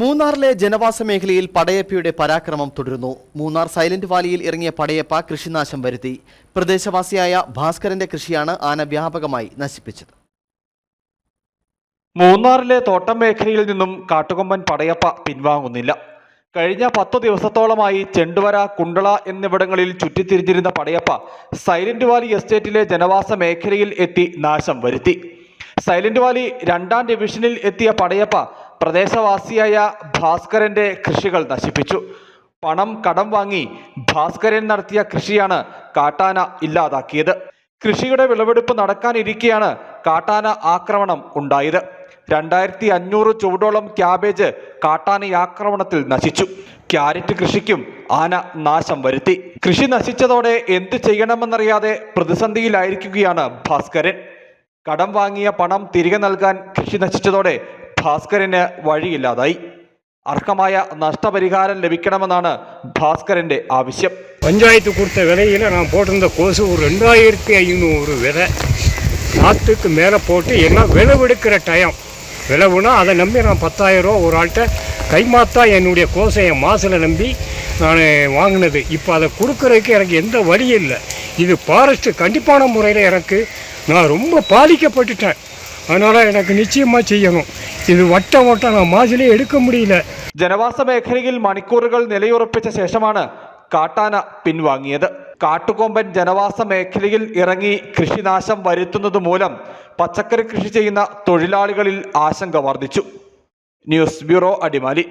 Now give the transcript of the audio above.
മൂന്നാറിലെ ജനവാസ മേഖലയിൽ പടയപ്പയുടെ പരാക്രമം തുടരുന്നു. മൂന്നാർ സൈലന്റ് വാലിയിൽ ഇറങ്ങിയ പടയപ്പ കൃഷിനാശം വരുത്തി. പ്രദേശവാസിയായ ഭാസ്കരന്റെ കൃഷിയാണ് ആന വ്യാപകമായി നശിപ്പിച്ചത്. മൂന്നാറിലെ തോട്ടം മേഖലയിൽ നിന്നും കാട്ടുകൊമ്പൻ പടയപ്പ പിൻവാങ്ങുന്നില്ല. കഴിഞ്ഞ പത്തു ദിവസത്തോളമായി ചെണ്ടുവര കുണ്ടള എന്നിവിടങ്ങളിൽ ചുറ്റിത്തിരിഞ്ഞിരുന്ന പടയപ്പ സൈലന്റ് വാലി എസ്റ്റേറ്റിലെ ജനവാസ മേഖലയിൽ എത്തി നാശം വരുത്തി. സൈലന്റ് വാലി രണ്ടാം ഡിവിഷനിൽ എത്തിയ പടയപ്പ പ്രദേശവാസിയായ ഭാസ്കരന്റെ കൃഷികൾ നശിപ്പിച്ചു. പണം കടം വാങ്ങി ഭാസ്കരൻ നടത്തിയ കൃഷിയാണ് കാട്ടാന ഇല്ലാതാക്കിയത്. കൃഷിയുടെ വിളവെടുപ്പ് നടക്കാനിരിക്കെയാണ് കാട്ടാന ആക്രമണം ഉണ്ടായത്. രണ്ടായിരത്തി അഞ്ഞൂറ് ചുവടോളം ക്യാബേജ് കാട്ടാന ആക്രമണത്തിൽ നശിച്ചു. ക്യാരറ്റ് കൃഷിക്കും ആന നാശം വരുത്തി. കൃഷി നശിച്ചതോടെ എന്ത് ചെയ്യണമെന്നറിയാതെ പ്രതിസന്ധിയിലായിരിക്കുകയാണ് ഭാസ്കരൻ. കടം വാങ്ങിയ പണം തിരികെ നൽകാൻ കൃഷി നശിച്ചതോടെ ഭാസ്കരന് വഴിയില്ലാതായി അർഹമായ നഷ്ടപരിഹാരം ലഭിക്കണമെന്നാണ് ഭാസ്കരന്റെ ആവശ്യം பஞ்சாயத்து கொடுத்த விலையில் நான் போட்டிருந்த கோசு ஒரு ரெண்டாயிரத்தி ஐநூறு விதை நாற்றுக்கு மேலே போட்டு எல்லாம் விளைவெடுக்கிற டயம் விளைவுனா அதை நம்பி நான் பத்தாயிரம் ரூபா ஒரு ஆள்கிட்ட கைமாத்தா என்னுடைய கோசை என் மாசில் நம்பி நான் வாங்கினது இப்போ அதை கொடுக்கறதுக்கு எனக்கு எந்த வழியும் இல்லை இது ஃபாரஸ்ட்டு கண்டிப்பான முறையில் எனக்கு நான் ரொம்ப பாதிக்கப்பட்டுட்டேன் அதனால் எனக்கு நிச்சயமாக செய்யணும் இது வட்டம் வட்டம் நான் மாசிலே எடுக்க முடியல ജനവാസ മേഖലയിൽ മണിക്കൂറുകൾ നിലയുറപ്പിച്ച ശേഷമാണ് കാട്ടാന പിൻവാങ്ങിയത് കാട്ടുകൊമ്പൻ ജനവാസ മേഖലയിൽ ഇറങ്ങി കൃഷിനാശം വരുത്തുന്നത് മൂലം പച്ചക്കറി കൃഷി ചെയ്യുന്ന തൊഴിലാളികളിൽ ആശങ്ക വർദ്ധിച്ചു ന്യൂസ് ബ്യൂറോ അടിമാലി